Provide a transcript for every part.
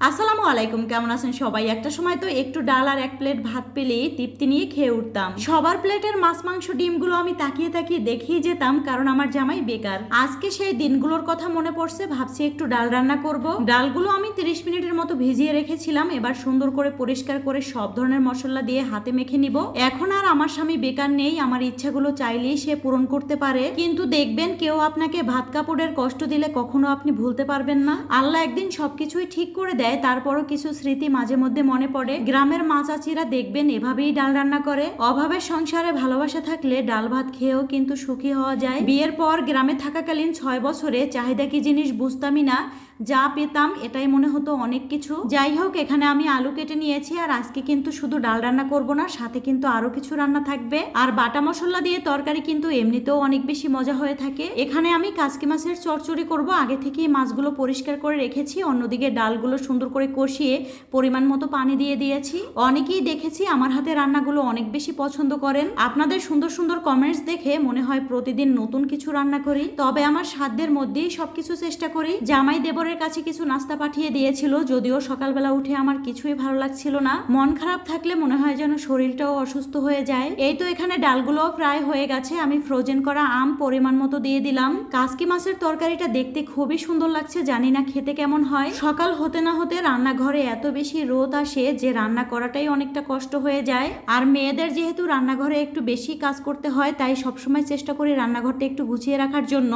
আসসালামু আলাইকুম, কেমন আছেন সবাই? একটা সময় তো একটু ডাল আর এক প্লেট ভাত পেলেই তৃপ্তি নিয়ে খেয়ে উঠতাম। সবার প্লেটের মাছ, মাংস, ডিমগুলো আমি তাকিয়ে তাকিয়ে দেখিয়ে যেতাম, কারণ আমার জামাই বেকার। আজকে সেই দিনগুলোর কথা মনে পড়ছে, ভাবছি একটু ডাল রান্না করব। ডালগুলো আমি 30 মিনিটের মতো ভিজিয়ে রেখেছিলাম, এবার সুন্দর করে পরিষ্কার করে সব ধরনের মশলা দিয়ে হাতে মেখে নিব। এখন আর আমার স্বামী বেকার নেই, আমার ইচ্ছাগুলো চাইলেই সে পূরণ করতে পারে। কিন্তু দেখবেন কেউ আপনাকে ভাত কাপড়ের কষ্ট দিলে কখনো আপনি ভুলতে পারবেন না। আল্লাহ একদিন সবকিছুই ঠিক করে দেয় তারপরও কিছু স্মৃতি মাঝে মধ্যে মনে পড়ে। গ্রামের মাচাচিরা দেখবেন এভাবেই ডাল রান্না করে। অভাবের সংসারে ভালোবাসা থাকলে ডাল ভাত খেয়েও কিন্তু সুখী হওয়া যায়। বিয়ের পর গ্রামে থাকাকালীন ছয় বছরে চাহিদা কি জিনিস বুঝতামই না। যা পেতাম, এটাই মনে হতো অনেক কিছু। যাই হোক, এখানে আমি আলু কেটে নিয়েছি আর আজকে কিন্তু শুধু ডাল রান্না করব না, সাথে কিন্তু আরও কিছু রান্না থাকবে। আর বাটা মশলা দিয়ে তরকারি কিন্তু এমনিতেও অনেক বেশি মজা হয়ে থাকে। এখানে আমি কাসকি মাছের চচ্চড়ি করব। আগে থেকেই মাছগুলো পরিষ্কার করে রেখেছি, অন্যদিকে ডালগুলো সুন্দর করে কষিয়ে পরিমাণ মতো পানি দিয়ে দিয়েছি। অনেকেই দেখেছি আমার হাতে রান্নাগুলো অনেক বেশি পছন্দ করেন। আপনাদের সুন্দর সুন্দর কমেন্টস দেখে মনে হয় প্রতিদিন নতুন কিছু রান্না করি। তবে আমার সাধ্যের মধ্যেই সবকিছু চেষ্টা করি। জামাই দেবরের কাছে কিছু নাস্তা পাঠিয়ে দিয়েছিল, যদিও সকালবেলা উঠে আমার কিছুই ভালো লাগছিল না। মন খারাপ থাকলে মনে হয় যেন শরীরটাও অসুস্থ হয়ে যায়। এই তো এখানে ডালগুলোও প্রায় হয়ে গেছে, আমি ফ্রোজেন করা আম পরিমাণ মতো দিয়ে দিলাম। কাসকি মাছের তরকারিটা দেখতে খুবই সুন্দর লাগছে, জানি না খেতে কেমন হয়। সকাল হতে না হতে রান্নাঘরে এত বেশি রোদ আসে যে রান্না করাটাই অনেকটা কষ্ট হয়ে যায়। আর মেয়েদের যেহেতু রান্নাঘরে একটু বেশি কাজ করতে হয়, তাই সবসময় চেষ্টা করি রান্নাঘরটা একটু গুছিয়ে রাখার জন্য।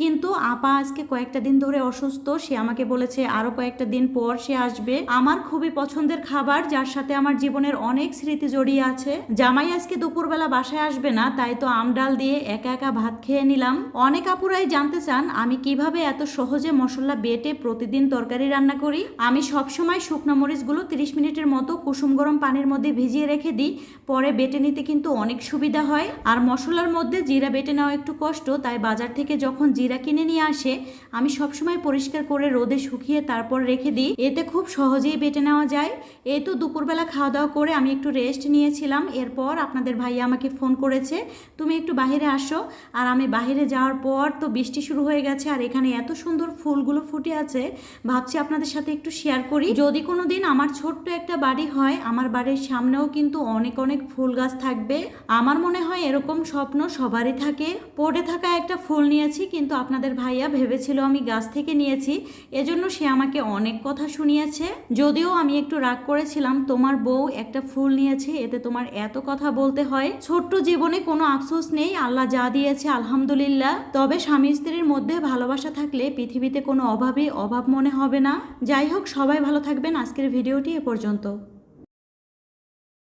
কিন্তু আপা আজকে কয়েকটা দিন ধরে অসুস্থ সে আমাকে বলেছে, আরও কয়েকটা দিন পর সে আসবে। আমার খুবই পছন্দের খাবার, যার সাথে আমার জীবনের অনেক স্মৃতি জড়িয়ে আছে। জামাই আজকে দুপুরবেলা বাসায় আসবে না, তাই তো আম ডাল দিয়ে একা একা ভাত খেয়ে নিলাম। অনেক আপুরাই জানতে চান, আমি কীভাবে এত সহজে মশলা বেটে প্রতিদিন তরকারি রান্না করি? আমি সবসময় শুকনো মরিচগুলো 30 মিনিটের মতো কুসুম গরম পানির মধ্যে ভিজিয়ে রেখে দিই। পরে বেটে নিতে কিন্তু অনেক সুবিধা হয়। আর মশলার মধ্যে জিরা বেটে নেওয়া একটু কষ্ট, তাই বাজার থেকে যখন জিরা কিনে নিয়ে আসে, আমি সবসময় পরিষ্কার করে রোদে শুকিয়ে তারপর রেখে দিই। এতে খুব সহজেই বেটে নেওয়া যায়। এই তো দুপুরবেলা খাওয়া দাওয়া করে আমি একটু রেস্ট নিয়েছিলাম। এরপর আপনাদের ভাইয়া আমাকে ফোন করেছে, তুমি একটু বাইরে আসো। আর আমি বাইরে যাওয়ার পর তো বৃষ্টি শুরু হয়ে গেছে আর এখানে এত সুন্দর ফুলগুলো ফুটে আছে, ভাবছি আপনাদের সাথে একটু শেয়ার করি। যদি কোনো দিন আমার ছোট্ট একটা বাড়ি হয়, আমার বাড়ির সামনেও কিন্তু অনেক অনেক ফুল গাছ থাকবে। আমার মনে হয় এরকম স্বপ্ন সবারই থাকে। পড়ে থাকা একটা ফুল নিয়েছি, কিন্তু আপনাদের ভাইয়া ভেবেছিল আমি গাছ থেকে নিয়েছি। এজন্য সে আমাকে অনেক কথা শুনিয়েছে। যদিও আমি একটু রাগ করেছিলাম, তোমার বউ একটা ফুল নিয়েছে, এতে তোমার এত কথা বলতে হয়। ছোট্ট জীবনে কোনো আফসোস নেই, আল্লাহ যা দিয়েছে, আলহামদুলিল্লাহ। তবে স্বামী স্ত্রীর মধ্যে ভালোবাসা থাকলে পৃথিবীতে কোনো অভাবই অভাব মনে হবে না। যাই হোক, সবাই ভালো থাকবেন। আজকের ভিডিওটি এ পর্যন্ত।